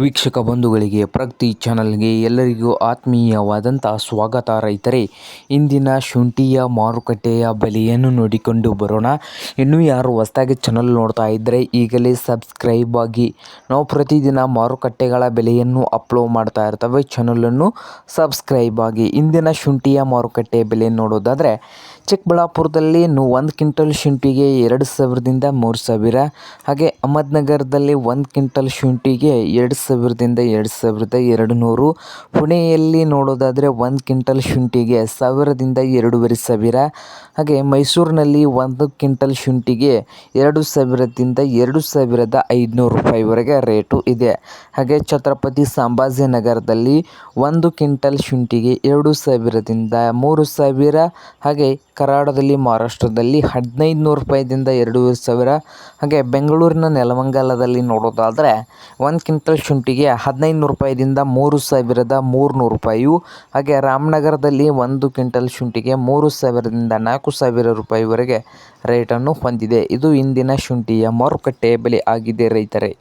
ವೀಕ್ಷಕ ಬಂಧುಗಳಿಗೆ, ಪ್ರಗತಿ ಚಾನಲ್ಗೆ ಎಲ್ಲರಿಗೂ ಆತ್ಮೀಯವಾದಂಥ ಸ್ವಾಗತ. ರೈತರೇ, ಇಂದಿನ ಶುಂಠಿಯ ಮಾರುಕಟ್ಟೆಯ ಬೆಲೆಯನ್ನು ನೋಡಿಕೊಂಡು ಬರೋಣ. ಇನ್ನೂ ಯಾರು ಹೊಸದಾಗಿ ಚಾನಲ್ ನೋಡ್ತಾ ಇದ್ದರೆ ಈಗಲೇ ಸಬ್ಸ್ಕ್ರೈಬ್ ಆಗಿ. ನಾವು ಪ್ರತಿದಿನ ಮಾರುಕಟ್ಟೆಗಳ ಬೆಲೆಯನ್ನು ಅಪ್ಲೋಡ್ ಮಾಡ್ತಾ ಇರ್ತವೆ. ಚಾನಲನ್ನು ಸಬ್ಸ್ಕ್ರೈಬ್ ಆಗಿ. ಇಂದಿನ ಶುಂಠಿಯ ಮಾರುಕಟ್ಟೆ ಬೆಲೆ ನೋಡೋದಾದರೆ ಚಿಕ್ಕಬಳ್ಳಾಪುರದಲ್ಲಿ ಒಂದು ಕ್ವಿಂಟಲ್ ಶುಂಠಿಗೆ ಎರಡು ಸಾವಿರದಿಂದ ಮೂರು ಸಾವಿರ. ಹಾಗೆ ಅಹಮದ್ನಗರದಲ್ಲಿ ಒಂದು ಕ್ವಿಂಟಲ್ ಶುಂಠಿಗೆ ಎರಡು ಸಾವಿರದಿಂದ ಎರಡು ಸಾವಿರದ ಎರಡು ನೂರು ಪುಣೆಯಲ್ಲಿ ನೋಡೋದಾದರೆ ಒಂದು ಕ್ವಿಂಟಲ್ ಶುಂಠಿಗೆ ಸಾವಿರದಿಂದ ಎರಡೂವರೆ ಸಾವಿರ. ಹಾಗೆ ಮೈಸೂರಿನಲ್ಲಿ ಒಂದು ಕ್ವಿಂಟಲ್ ಶುಂಠಿಗೆ ಎರಡು ಸಾವಿರದಿಂದ ಎರಡು ಸಾವಿರದ ಐದುನೂರು ರೂಪಾಯಿವರೆಗೆ ರೇಟು ಇದೆ. ಹಾಗೆ ಛತ್ರಪತಿ ಸಂಭಾಜಿನಗರದಲ್ಲಿ ಒಂದು ಕ್ವಿಂಟಲ್ ಶುಂಠಿಗೆ ಎರಡು ಸಾವಿರದಿಂದ ಮೂರು ಸಾವಿರ. ಹಾಗೆ ಕರಾಡದಲ್ಲಿ, ಮಹಾರಾಷ್ಟ್ರದಲ್ಲಿ ಹದಿನೈದು ನೂರು ರೂಪಾಯಿದಿಂದ ಎರಡೂವರೆ ಸಾವಿರ. ಹಾಗೆ ಬೆಂಗಳೂರಿನ ನೆಲಮಂಗಲದಲ್ಲಿ ನೋಡೋದಾದರೆ, ಒಂದು ಕ್ವಿಂಟಲ್ ಶುಂಠಿಗೆ ಹದಿನೈದು ನೂರು ರೂಪಾಯಿದಿಂದ ಮೂರು ಸಾವಿರದ ಮೂರುನೂರು ರೂಪಾಯಿಯು. ಹಾಗೆ ರಾಮನಗರದಲ್ಲಿ ಒಂದು ಕ್ವಿಂಟಲ್ ಶುಂಠಿಗೆ ಮೂರು ಸಾವಿರದಿಂದ ನಾಲ್ಕು ಸಾವಿರ ರೂಪಾಯಿವರೆಗೆ ರೇಟನ್ನು ಹೊಂದಿದೆ. ಇದು ಇಂದಿನ ಶುಂಠಿಯ ಮಾರುಕಟ್ಟೆ ಬೆಲೆ ಆಗಿದೆ ರೈತರೇ.